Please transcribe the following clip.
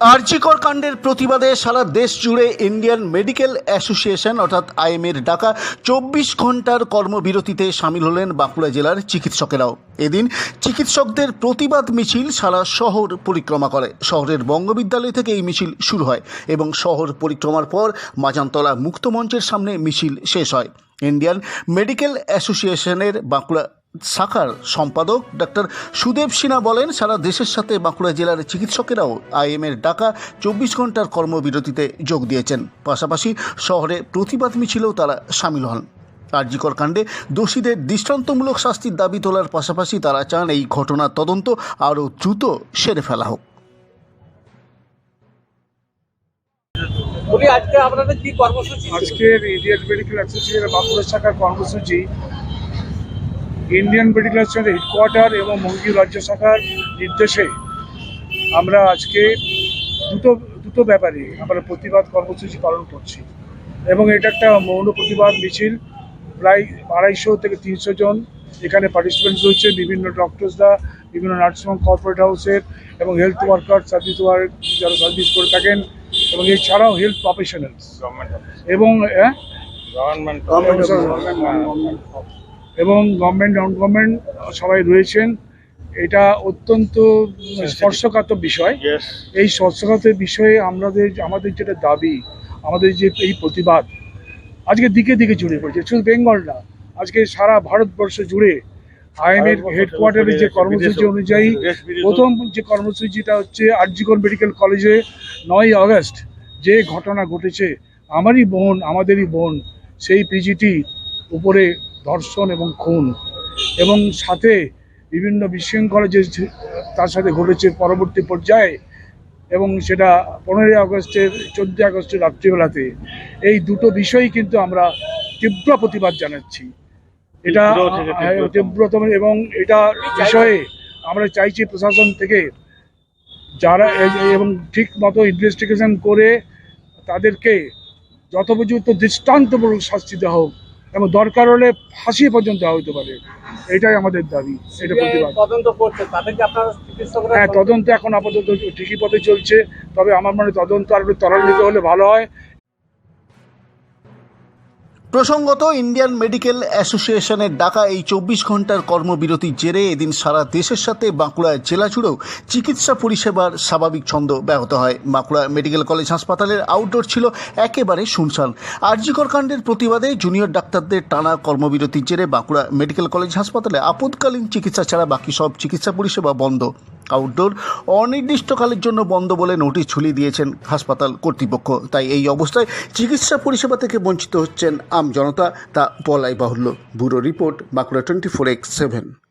আরজিকর কাণ্ডের প্রতিবাদে সারা দেশ জুড়ে ইন্ডিয়ান মেডিকেল অ্যাসোসিয়েশন, অর্থাৎ আইএমের ডাকা চব্বিশ ঘণ্টার কর্মবিরতিতে সামিল হলেন বাঁকুড়া জেলার চিকিৎসকেরাও। এদিন চিকিৎসকদের প্রতিবাদ মিছিল সারা শহর পরিক্রমা করে। শহরের বঙ্গবিদ্যালয় থেকে এই মিছিল শুরু হয় এবং শহর পরিক্রমার পর মাজানতলা মুক্তমঞ্চের সামনে মিছিল শেষ হয়। ইন্ডিয়ান মেডিকেল অ্যাসোসিয়েশনের বাঁকুড়া শাখার সম্পাদক ডক্টর সুদেব সিনহা বলেন সারা দেশের সাথে বাঁকুড়া জেলার চিকিৎসকেরাও আইএমের ডাকা চব্বিশ ঘণ্টার কর্মবিরতিতে যোগ দিয়েছেন। পাশাপাশি শহরে প্রতিবাদ মিছিলেও তারা সামিল হন। কার্যকর কাণ্ডে দোষীদের দৃষ্টান্তমূলক শাস্তির দাবি তোলার পাশাপাশি তারা চান এই ঘটনার তদন্ত আরও দ্রুত সেরে ফেলা হোক। আজকে আপনাদের কি কর্মসূচি? আজকের ইন্ডিয়ান মেডিকেল অ্যাসোসিয়েশনের বাঁকুড়া শাখার কর্মসূচি ইন্ডিয়ান মেডিকেল অ্যাসোসিয়েশনের হেডকোয়ার্টার এবং মঙ্গি রাজ্য শাখার নির্দেশে আমরা আজকে দুটো দুটো ব্যাপারে আমরা প্রতিবাদ কর্মসূচি পালন করছি। এবং এটা একটা মৌন প্রতিবাদ মিছিল। প্রায় আড়াইশো থেকে তিনশো জন এখানে পার্টিসিপেন্ট রয়েছে বিভিন্ন ডক্টরসরা বিভিন্ন নার্সিংহোম কর্পোরেট হাউসের এবং হেলথ ওয়ার্কার সার্ভিস ওয়ার্ক যারা সার্ভিস করে থাকেন এবং এছাড়াও হেলথ প্রফেশনালস এবং হ্যাঁ? এবং গভর্নমেন্ট নন গভর্নমেন্ট সবাই রয়েছেন। এটা অত্যন্ত স্পর্শকাতর বিষয়। এই স্পর্শকাতর বিষয়ে আমাদের আমাদের যেটা দাবি আমাদের যে এই প্রতিবাদ আজকে দিকে দিকে জুড়ে পড়েছে। শুধু বেঙ্গল না আজকে সারা ভারতবর্ষ জুড়ে আইএমের হেডকোয়ার্টারের যে কর্মসূচি অনুযায়ী প্রথম যে কর্মসূচিটা হচ্ছে আরজিকর মেডিকেল কলেজে নয় আগস্ট যে ঘটনা ঘটেছে আমারই বোন আমাদেরই বোন সেই পিজিটি উপরে ধর্ষণ এবং খুন। এবং সাথে বিভিন্ন বিশৃঙ্খলা যে তার সাথে ঘটেছে পরবর্তী পর্যায়ে এবং সেটা পনেরোই আগস্টের চোদ্দই আগস্টের রাত্রিবেলাতে। এই দুটো বিষয়ই কিন্তু আমরা তীব্র প্রতিবাদ জানাচ্ছি। এটা হ্যাঁ, তীব্রতম এবং এটা বিষয়ে আমরা চাইছি প্রশাসন থেকে যারা এবং ঠিক মতো ইনভেস্টিগেশন করে তাদেরকে যথোপযুক্ত দৃষ্টান্তমূলক শাস্তি দেওয়া হোক। এবং দরকার হলে ফাঁসি পর্যন্ত হতে পারে। এটাই আমাদের দাবি এটা প্রতিবাদ। হ্যাঁ তদন্ত এখন আপাতত ঠিকই পথে চলছে তবে আমার মনে হয় তদন্ত আরও ত্বরান্বিত হলে ভালো হয়। প্রসঙ্গত ইন্ডিয়ান মেডিকেল অ্যাসোসিয়েশনের ডাকা এই চব্বিশ ঘণ্টার কর্মবিরতির জেরে এদিন সারা দেশের সাথে বাঁকুড়া জেলা জুড়েও চিকিৎসা পরিষেবার স্বাভাবিক ছন্দ ব্যাহত হয়। বাঁকুড়া মেডিকেল কলেজ হাসপাতালের আউটডোর ছিল একেবারে শুনশান আরজিকর কাণ্ডের প্রতিবাদে জুনিয়র ডাক্তারদের টানা কর্মবিরতির জেরে বাঁকুড়া মেডিকেল কলেজ হাসপাতালে আপদকালীন চিকিৎসা ছাড়া বাকি সব চিকিৎসা পরিষেবা বন্ধ। আউটডোর অনির্দিষ্টকালের জন্য বন্ধ বলে নোটিশ ঝুলিয়ে দিয়েছেন হাসপাতাল কর্তৃপক্ষ। তাই এই অবস্থায় চিকিৎসা পরিষেবা থেকে বঞ্চিত হচ্ছেন আম জনতা, তা বলাই বাহুল্য। Bureau report, Bankura twenty four x seven.